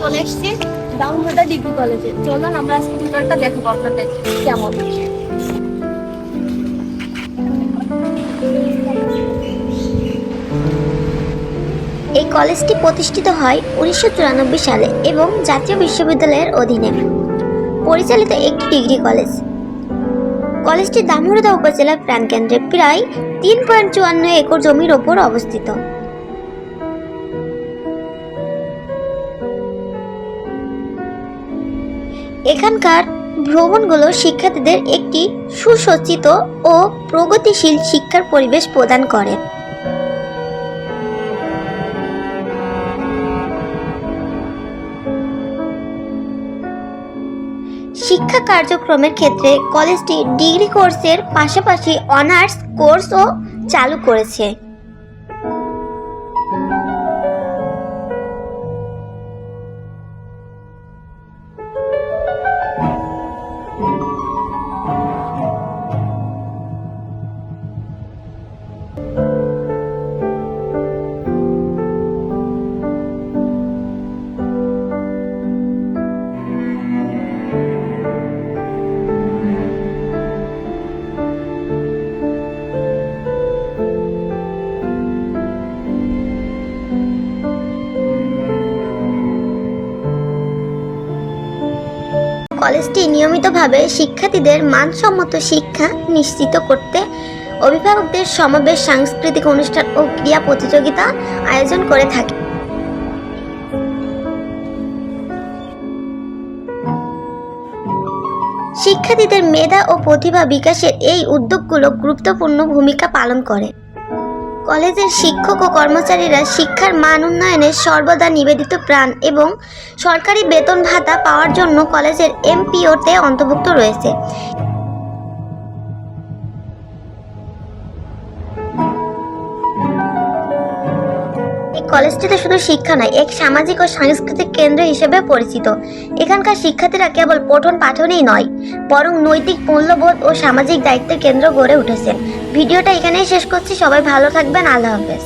চলে এসেছি ডিগ্রি কলেজে। আমরা আজকে কেমন। এই কলেজটি প্রতিষ্ঠিত হয় উনিশশো চুরানব্বই সালে এবং জাতীয় বিশ্ববিদ্যালয়ের অধীনে। পরিচালিত একটি ডিগ্রি কলেজ। কলেজটি দামোহরদা উপজেলার প্রাণকেন্দ্রে প্রায় তিন পয়েন্ট চুয়ান্ন একর জমির ওপর অবস্থিত। এখানকার ভ্রমণগুলো শিক্ষার্থীদের একটি সুসজ্জিত ও প্রগতিশীল শিক্ষার পরিবেশ প্রদান করে। শিক্ষা কার্যক্রমের ক্ষেত্রে কলেজটি ডিগ্রি কোর্সের পাশাপাশি অনার্স কোর্সও চালু করেছে। কলেজটি নিয়মিতভাবে শিক্ষার্থীদের মানসম্মত শিক্ষা নিশ্চিত করতে অভিভাবকদের সমাবেশ সাংস্কৃতিক অনুষ্ঠান ও ক্রীড়া প্রতিযোগিতা আয়োজন করে থাকে। শিক্ষার্থীদের মেধা ও প্রতিভা বিকাশের এই উদ্যোগগুলো গুরুত্বপূর্ণ ভূমিকা পালন করে। কলেজের শিক্ষক ও কর্মচারীরা শিক্ষার মান উন্নয়নে সর্বদা নিবেদিত প্রাণ এবং সরকারি বেতন ভাতা পাওয়ার জন্য কলেজের এমপিওতে অন্তর্ভুক্ত রয়েছে। কলেজটিতে শুধু শিক্ষা নয়, এক সামাজিক ও সাংস্কৃতিক কেন্দ্র হিসেবে পরিচিত। এখানকার শিক্ষার্থীরা কেবল পঠন পাঠনই নয়, বরং নৈতিক মূল্যবোধ ও সামাজিক দায়িত্বের কেন্দ্র গড়ে উঠেছে। ভিডিওটা এখানেই শেষ করছি, সবাই ভালো থাকবেন, আল্লাহ হাফেজ।